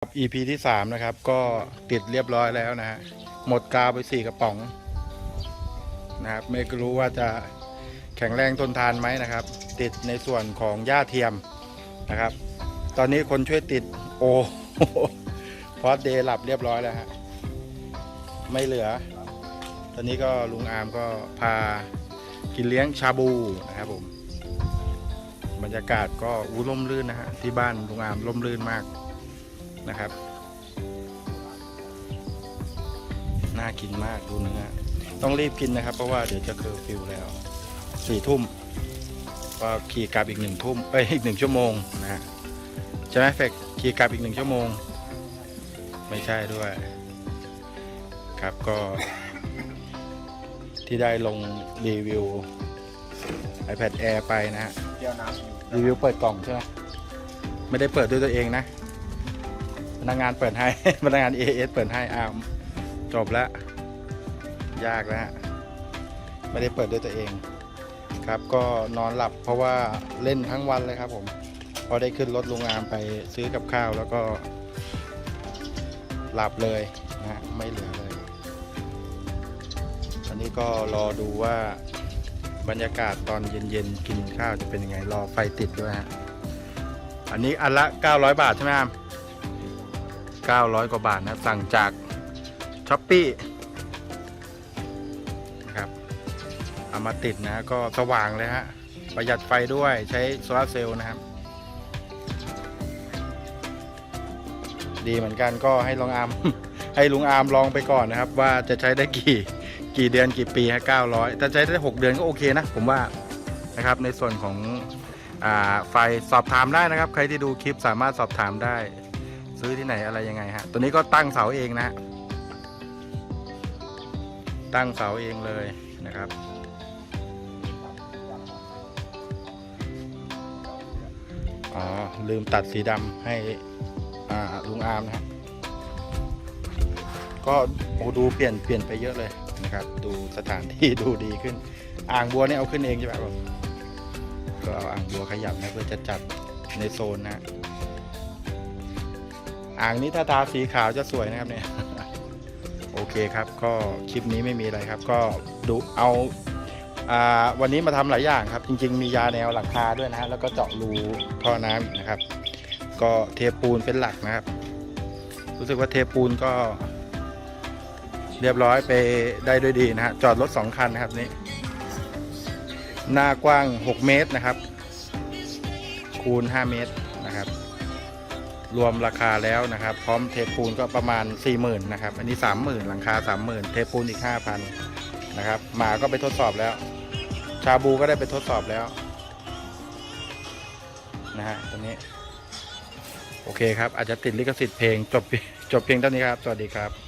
ครับ EP ที่สามนะครับ ก็ติดเรียบร้อยแล้วนะฮะหมดกาวไปสี่กระป๋องนะครับ ไม่รู้ว่าจะแข็งแรงทนทานไหมนะครับ ติดในส่วนของหญ้าเทียมนะครับ ตอนนี้คนช่วยติดโอพอดเดย์หลับเรียบร้อยแล้วฮะไม่เหลือ ตอนนี้ก็ลุงอาร์มก็พากินเลี้ยงชาบูนะครับผม บรรยากาศก็อู้ร่มรื่นนะฮะที่บ้านลุงอามร่มรื่นมาก นะครับ น่ากินมากดูเนื้อต้องรีบกินนะครับ เพราะว่าเดี๋ยวจะเคอร์ฟิวแล้วสี่ทุ่มก็ขี่กลับอีกหนึ่งทุ่มเอ้ยอีกหนึ่งชั่วโมงนะฮะใช่ไหมเฟกขี่กลับอีกหนึ่งชั่วโมง ไม่ใช่ด้วย ครับก็ ที่ได้ลงรีวิว iPad Air ไปนะฮะเดี๋ยวน้ำอยู่รีวิวเปิดกล่องใช่ไหมไม่ได้เปิดด้วยตัวเองนะพ นักงานเปิดให้พนักงาน AS เปิดให้อ้าวจบแล้ว ยากแล้วฮะไม่ได้เปิดด้วยตัวเองครับก็นอนหลับเพราะว่าเล่นทั้งวันเลยครับผมพอได้ขึ้นรถโรงงานไปซื้อกับข้าวแล้วก็ หลับเลยนะฮะไม่เหลือเลยอันนี้ก็รอดูว่าบรรยากาศตอนเย็นๆ กินข้าวจะเป็นยังไงรอไฟติดด้วยฮะอันนี้อันละ 900 บาทใช่ไหมครับ 900 กว่าบาทนะสั่งจากช้อปปี้นะครับเอามาติดนะก็สว่างเลยฮะ ประหยัดไฟด้วยใช้โซลาเซลล์นะครับ ดีเหมือนกันก็ให้ลองอาร์มให้ลุงอาร์มลองไปก่อนนะครับ ว่าจะใช้ได้กี่กี่เดือนกี่ปีฮะ900 ถ้าใช้ได้ 6 เดือนก็โอเคนะ ผมว่านะครับในส่วนของอไฟสอบถามได้นะครับ ใครที่ดูคลิปสามารถสอบถามได้ ซื้อที่ไหนอะไรยังไงฮะ ตัวนี้ก็ตั้งเสาเองนะ ตั้งเสาเองเลยนะครับ อ๋อ ลืมตัดสีดำให้อ่าลุงอาร์มนะฮะ ก็โอ้ดูเปลี่ยนเปลี่ยนไปเยอะเลยนะครับ ดูสถานที่ดูดีขึ้น อ่างบัวเนี่ยเอาขึ้นเองใช่ไหมครับก็เอาอ่างบัวขยับนะเพื่อจะจัดในโซนนะ อ่างนี้ถ้าทาสีขาวจะสวยนะครับเนี่ยโอเคครับ ก็คลิปนี้ไม่มีอะไรครับ ก็ดูเอาอาวันนี้มาทำหลายอย่างครับ จริง ๆ มียาแนวหลังคาด้วยนะฮะแล้วก็เจาะรูท่อน้ำอีกนะครับ ก็เทปูนเป็นหลักนะครับ รู้สึกว่าเทปูนก็ เรียบร้อยไปได้ด้วยดีนะฮะจอดรถสองคันนะครับนี่หน้ากว้าง 6 เมตรนะครับ คูณ 5 เมตรนะครับ รวมราคาแล้วนะครับ พร้อมเทปูนก็ประมาณ 40,000นะครับ อันนี้ 30,000 หลังคา 30,000 เทปูนอีก 5,000นะครับหมาก็ไปทดสอบแล้ว ชาบูก็ได้ไปทดสอบแล้วนะฮะตรงนี้ โอเคครับ อาจจะติดลิขสิทธิ์เพลงจบจบเพียงเท่านี้ครับ สวัสดีครับ